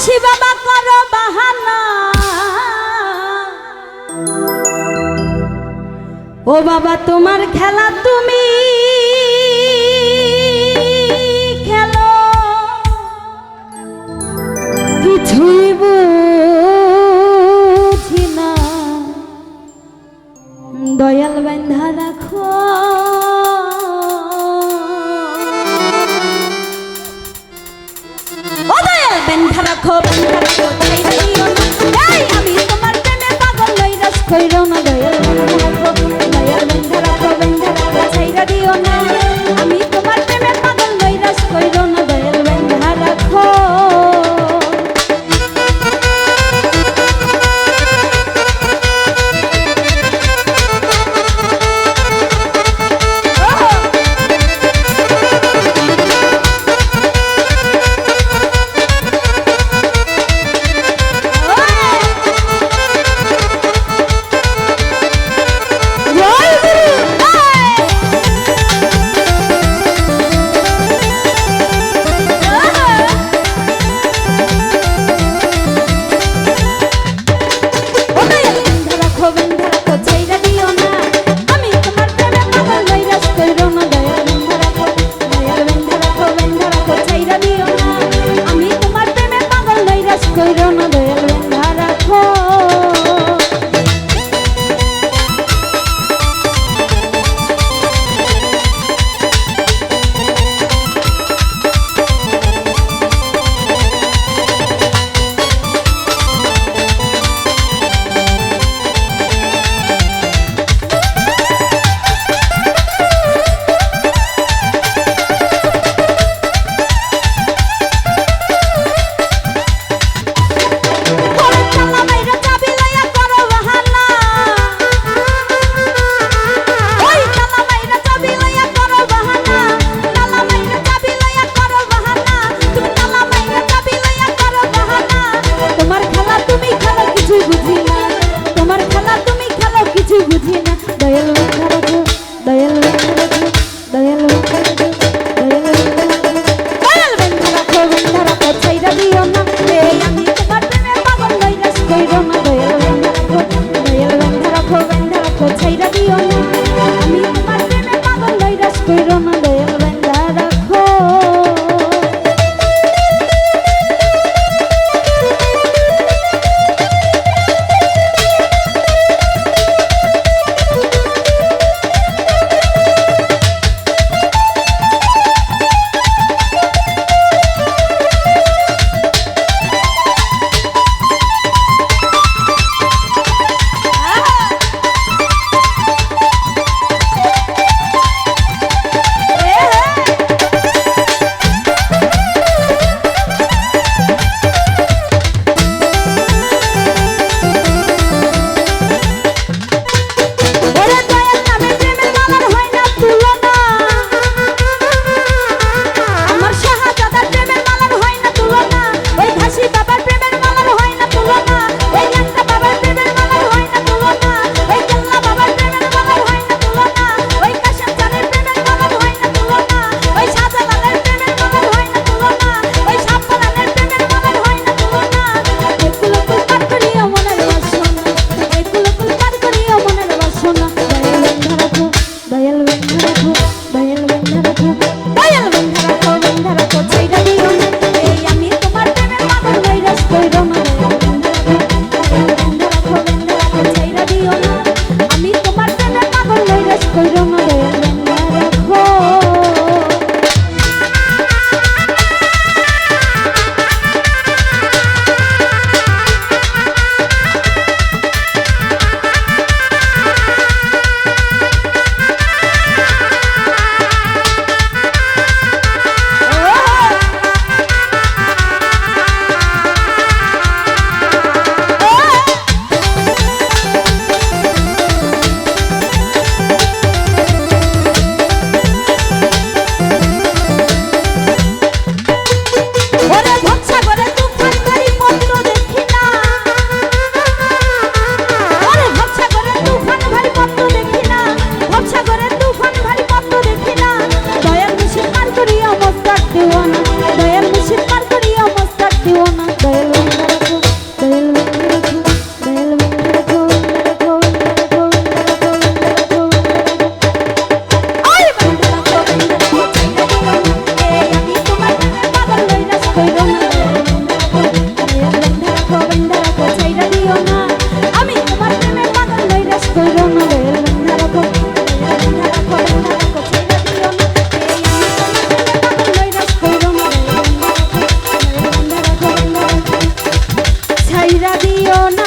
আসি বাবা, করো বাহানা। ও বাবা, তোমার খেলা তুমি খেলো। কিছুই বুঝি না। দয়াল বান্ধা রাখো। রাখো আমি তোমার প্রেমে পাগল নই রাস কইরো না দয়াল। দিও না।